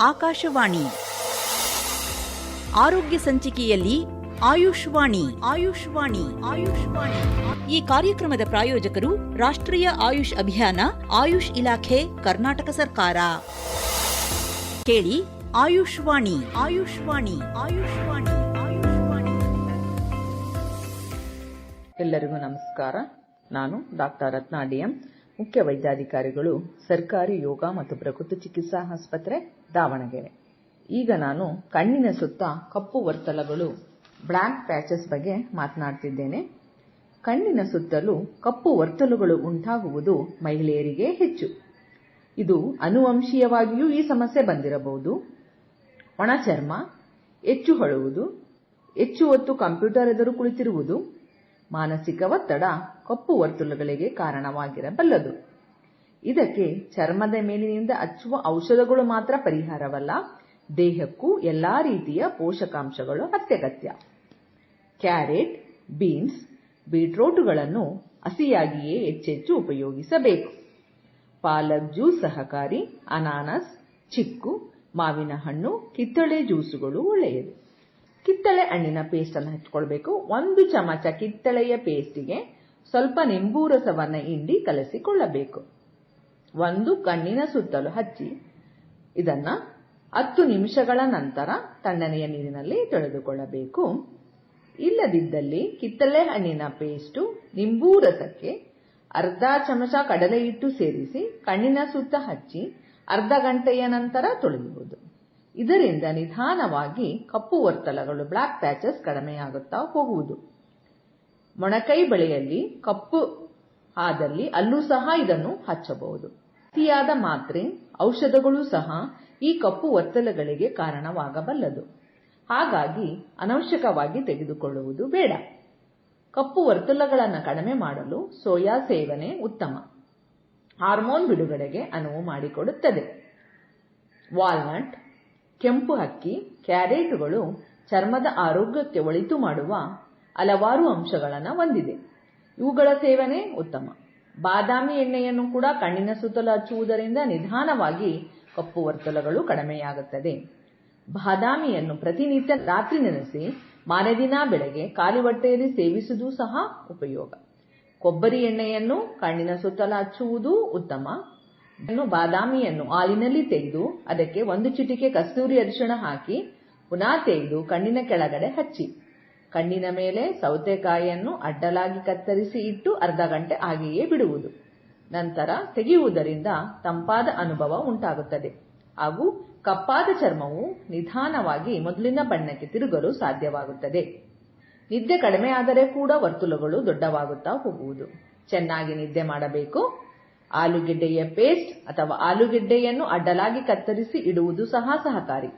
ಆಕಾಶವಾಣಿ. ಆರೋಗ್ಯ ಸಂಚಿಕೆಯಲ್ಲಿ ಆಯುಷ್ವಾಣಿ. ಆಯುಷ್ವಾಣಿ. ಆಯುಷ್ವಾಣಿ. ಈ ಕಾರ್ಯಕ್ರಮದ ಪ್ರಾಯೋಜಕರು ರಾಷ್ಟ್ರೀಯ ಆಯುಷ್ ಅಭಿಯಾನ, ಆಯುಷ್ ಇಲಾಖೆ, ಕರ್ನಾಟಕ ಸರ್ಕಾರ. ಕೇಳಿ ಆಯುಷ್ವಾಣಿ. ಆಯುಷ್ವಾಣಿ. ಆಯುಷ್ವಾಣಿ. ಆಯುಷ್ವಾಣಿ. ಎಲ್ಲರಿಗೂ ನಮಸ್ಕಾರ. ನಾನು ಡಾಕ್ಟರ್ ರತ್ನಾ ಡಿಎಂ ಮುಖ್ಯ ವೈದ್ಯಾಧಿಕಾರಿಗಳು, ಸರ್ಕಾರಿ ಯೋಗ ಮತ್ತು ಪ್ರಕೃತಿ ಚಿಕಿತ್ಸಾ ಆಸ್ಪತ್ರೆ, ದಾವಣಗೆರೆ. ಈಗ ನಾನು ಕಣ್ಣಿನ ಸುತ್ತ ಕಪ್ಪು ವರ್ತಲಗಳು ಬ್ಲ್ಯಾಕ್ ಪ್ಯಾಚಸ್ ಬಗ್ಗೆ ಮಾತನಾಡ್ತಿದ್ದೇನೆ. ಕಣ್ಣಿನ ಸುತ್ತಲೂ ಕಪ್ಪು ವರ್ತಲುಗಳು ಉಂಟಾಗುವುದು ಮಹಿಳೆಯರಿಗೆ ಹೆಚ್ಚು. ಇದು ಅನುವಂಶೀಯವಾಗಿಯೂ ಈ ಸಮಸ್ಯೆ ಬಂದಿರಬಹುದು. ಒಣ ಚರ್ಮ, ಹೆಚ್ಚು ಹೊಳುವುದು ಹೆಚ್ಚು ಹೊತ್ತು ಕಂಪ್ಯೂಟರ್ ಎದುರು ಕುಳಿತಿರುವುದು ಮಾನಸಿಕ ಒತ್ತಡ ಕಪ್ಪು ವರ್ತುಲಗಳಿಗೆ ಕಾರಣವಾಗಿರಬಲ್ಲದು. ಇದಕ್ಕೆ ಚರ್ಮದ ಮೇಲಿನಿಂದ ಹಚ್ಚುವ ಔಷಧಗಳು ಮಾತ್ರ ಪರಿಹಾರವಲ್ಲ, ದೇಹಕ್ಕೂ ಎಲ್ಲಾ ರೀತಿಯ ಪೋಷಕಾಂಶಗಳು ಅತ್ಯಗತ್ಯ. ಕ್ಯಾರೆಟ್, ಬೀನ್ಸ್, ಬೀಟ್ರೋಟುಗಳನ್ನು ಹಸಿಯಾಗಿಯೇ ಹೆಚ್ಚೆಚ್ಚು ಉಪಯೋಗಿಸಬೇಕು. ಪಾಲಕ್ ಜ್ಯೂಸ್ ಸಹಕಾರಿ, ಅನಾನಸ್, ಚಿಕ್ಕು, ಮಾವಿನ ಹಣ್ಣು, ಕಿತ್ತಳೆ ಜ್ಯೂಸುಗಳು ಒಳ್ಳೆಯದು. ಕಿತ್ತಳೆ ಹಣ್ಣಿನ ಪೇಸ್ಟ್ ಅನ್ನು ಹಚ್ಕೊಳ್ಬೇಕು ಒಂದು ಚಮಚ ಕಿತ್ತಳೆಯ ಪೇಸ್ಟಿಗೆ ಸ್ವಲ್ಪ ನಿಂಬೂ ರಸವನ್ನು ಹಿಂಡಿ ಕಲಸಿಕೊಳ್ಳಬೇಕು. ಒಂದು ಕಣ್ಣಿನ ಸುತ್ತಲೂ ಹಚ್ಚಿ ಇದನ್ನ ಹತ್ತು ನಿಮಿಷಗಳ ನಂತರ ತಣ್ಣನೆಯ ನೀರಿನಲ್ಲಿ ತೊಳೆದುಕೊಳ್ಳಬೇಕು. ಇಲ್ಲದಿದ್ದಲ್ಲಿ ಕಿತ್ತಳೆ ಹಣ್ಣಿನ ಪೇಸ್ಟು ನಿಂಬೂ ರಸಕ್ಕೆ ಅರ್ಧ ಚಮಚ ಕಡಲೆ ಹಿಟ್ಟು ಸೇರಿಸಿ ಕಣ್ಣಿನ ಸುತ್ತ ಹಚ್ಚಿ ಅರ್ಧ ಗಂಟೆಯ ನಂತರ ತೊಳೆಯುವುದು ಇದರಿಂದ ನಿಧಾನವಾಗಿ ಕಪ್ಪು ವರ್ತಲಗಳು ಬ್ಲ್ಯಾಕ್ ಪ್ಯಾಚಸ್ ಕಡಿಮೆಯಾಗುತ್ತಾ ಹೋಗುವುದು. ಮೊಣಕೈ ಬಳೆಯಲ್ಲಿ ಕಪ್ಪು ಆದಲ್ಲಿ ಅಲ್ಲೂ ಸಹ ಇದನ್ನು ಹಚ್ಚಬಹುದು. ಅತಿಯಾದ ಮಾತ್ರೆ, ಔಷಧಗಳು ಸಹ ಈ ಕಪ್ಪು ವರ್ತಲಗಳಿಗೆ ಕಾರಣವಾಗಬಲ್ಲದು. ಹಾಗಾಗಿ ಅನವಶ್ಯಕವಾಗಿ ತೆಗೆದುಕೊಳ್ಳುವುದು ಬೇಡ. ಕಪ್ಪು ವರ್ತಲಗಳನ್ನು ಕಡಿಮೆ ಮಾಡಲು ಸೋಯಾ ಸೇವನೆ ಉತ್ತಮ. ಹಾರ್ಮೋನ್ ಬಿಡುಗಡೆಗೆ ಅನುವು ಮಾಡಿಕೊಡುತ್ತದೆ. ವಾಲ್ನಟ್ ಕೆಂಪು ಅಕ್ಕಿ, ಕ್ಯಾರೆಟುಗಳು ಚರ್ಮದ ಆರೋಗ್ಯಕ್ಕೆ ಒಳಿತು ಮಾಡುವ ಹಲವಾರು ಅಂಶಗಳನ್ನು ಹೊಂದಿದೆ. ಇವುಗಳ ಸೇವನೆ ಉತ್ತಮ. ಬಾದಾಮಿ ಎಣ್ಣೆಯನ್ನು ಕೂಡ ಕಣ್ಣಿನ ಸುತ್ತಲೂ ಹಚ್ಚುವುದರಿಂದ ನಿಧಾನವಾಗಿ ಕಪ್ಪು ವರ್ತುಲಗಳು ಕಡಿಮೆಯಾಗುತ್ತದೆ. ಬಾದಾಮಿಯನ್ನು ಪ್ರತಿನಿತ್ಯ ರಾತ್ರಿ ನೆನೆಸಿ ಮಾರದಿನ ಬೆಳಗ್ಗೆ ಖಾಲಿ ಹೊಟ್ಟೆಯಲ್ಲಿ ಸೇವಿಸುವುದು ಸಹ ಉಪಯೋಗ. ಕೊಬ್ಬರಿ ಎಣ್ಣೆಯನ್ನು ಕಣ್ಣಿನ ಸುತ್ತಲೂ ಹಚ್ಚುವುದು ಉತ್ತಮ. ಇನ್ನು ಬಾದಾಮಿಯನ್ನು ಹಾಲಿನಲ್ಲಿ ತೆಗೆದು ಅದಕ್ಕೆ ಒಂದು ಚಿಟಿಕೆ ಕಸ್ತೂರಿ ಅರಿಶಿಣ ಹಾಕಿ, ಪುನಃ ತೆಗೆದು ಕಣ್ಣಿನ ಕೆಳಗಡೆ ಹಚ್ಚಿ. ಕಣ್ಣಿನ ಮೇಲೆ ಸೌತೆಕಾಯಿಯನ್ನು ಅಡ್ಡಲಾಗಿ ಕತ್ತರಿಸಿ ಇಟ್ಟು ಅರ್ಧ ಗಂಟೆ ಹಾಗೆಯೇ ಬಿಡುವುದು. ನಂತರ ತೆಗೆಯುವುದರಿಂದ ತಂಪಾದ ಅನುಭವ ಉಂಟಾಗುತ್ತದೆ. ಹಾಗೂ ಕಪ್ಪಾದ ಚರ್ಮವು ನಿಧಾನವಾಗಿ ಮೊದಲಿನ ಬಣ್ಣಕ್ಕೆ ತಿರುಗಲು ಸಾಧ್ಯವಾಗುತ್ತದೆ. ನಿದ್ದೆ ಕಡಿಮೆಯಾದರೆ ಕೂಡ ವರ್ತುಲಗಳು ದೊಡ್ಡವಾಗುತ್ತಾ ಹೋಗುವುದು. ಚೆನ್ನಾಗಿ ನಿದ್ದೆ ಮಾಡಬೇಕು. ಆಲೂಗೆಡ್ಡೆಯ ಪೇಸ್ಟ್ ಅಥವಾ ಆಲೂಗೆಡ್ಡೆಯನ್ನು ಅಡ್ಡಲಾಗಿ ಕತ್ತರಿಸಿ ಇಡುವುದು ಸಹ ಸಹಕಾರಿ.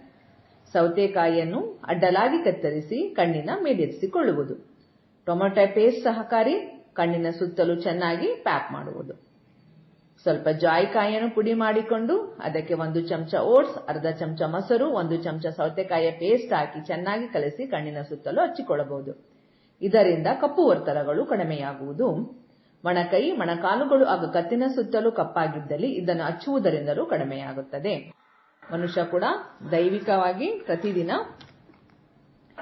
ಸೌತೆಕಾಯಿಯನ್ನು ಅಡ್ಡಲಾಗಿ ಕತ್ತರಿಸಿ ಕಣ್ಣಿನ ಮೇಲಿರಿಸಿಕೊಳ್ಳುವುದು ಟೊಮೆಟೊ ಪೇಸ್ಟ್ ಸಹಕಾರಿ, ಕಣ್ಣಿನ ಸುತ್ತಲೂ ಚೆನ್ನಾಗಿ ಪ್ಯಾಕ್ ಮಾಡುವುದು. ಸ್ವಲ್ಪ ಜಾಯಿಕಾಯಿಯನ್ನು ಪುಡಿ ಮಾಡಿಕೊಂಡು ಅದಕ್ಕೆ ಒಂದು ಚಮಚ ಓಟ್ಸ್, ಅರ್ಧ ಚಮಚ ಮೊಸರು, ಒಂದು ಚಮಚ ಸೌತೆಕಾಯಿಯ ಪೇಸ್ಟ್ ಹಾಕಿ ಚೆನ್ನಾಗಿ ಕಲಸಿ ಕಣ್ಣಿನ ಸುತ್ತಲೂ ಹಚ್ಚಿಕೊಳ್ಳಬಹುದು. ಇದರಿಂದ ಕಪ್ಪು ಒತ್ತಡಗಳು ಕಡಿಮೆಯಾಗುವುದು. ಮೊಣಕೈ ಮೊಣಕಾಲುಗಳು ಹಾಗೂ ಕತ್ತಿನ ಸುತ್ತಲೂ ಕಪ್ಪಾಗಿದ್ದಲ್ಲಿ ಇದನ್ನು ಹಚ್ಚುವುದರಿಂದಲೂ ಕಡಿಮೆಯಾಗುತ್ತದೆ. ಮನುಷ್ಯ ಕೂಡ ದೈವಿಕವಾಗಿ ಪ್ರತಿದಿನ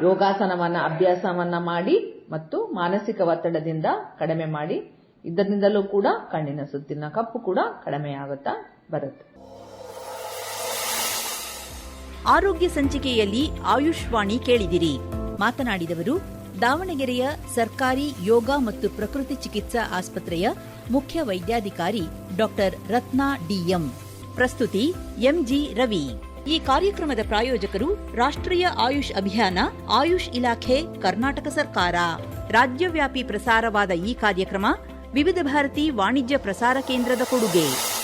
ಯೋಗಾಸನವನ್ನ, ಅಭ್ಯಾಸವನ್ನ ಮಾಡಿ ಮತ್ತು ಮಾನಸಿಕ ಒತ್ತಡದಿಂದ ಕಡಿಮೆ ಮಾಡಿ, ಇದರಿಂದಲೂ ಕೂಡ ಕಣ್ಣಿನ ಸುತ್ತಿನ ಕಪ್ಪು ಕೂಡ ಕಡಿಮೆಯಾಗುತ್ತಾ ಬರುತ್ತೆ. ಆರೋಗ್ಯ ಸಂಚಿಕೆಯಲ್ಲಿ ಆಯುಷ್ವಾಣಿ ಕೇಳಿದಿರಿ. ಮಾತನಾಡಿದವರು ದಾವಣಗೆರೆಯ ಸರ್ಕಾರಿ ಯೋಗ ಮತ್ತು ಪ್ರಕೃತಿ ಚಿಕಿತ್ಸಾ ಆಸ್ಪತ್ರೆಯ ಮುಖ್ಯ ವೈದ್ಯಾಧಿಕಾರಿ ಡಾಕ್ಟರ್ ರತ್ನಾ ಡಿಎಂ. ಪ್ರಸ್ತುತಿ ಎಂಜಿ ರವಿ. ಈ ಕಾರ್ಯಕ್ರಮದ ಪ್ರಾಯೋಜಕರು ರಾಷ್ಟ್ರೀಯ ಆಯುಷ್ ಅಭಿಯಾನ, ಆಯುಷ್ ಇಲಾಖೆ, ಕರ್ನಾಟಕ ಸರ್ಕಾರ. ರಾಜ್ಯವ್ಯಾಪಿ ಪ್ರಸಾರವಾದ ಈ ಕಾರ್ಯಕ್ರಮ ವಿವಿಧ ಭಾರತಿ ವಾಣಿಜ್ಯ ಪ್ರಸಾರ ಕೇಂದ್ರದ ಕೊಡುಗೆ.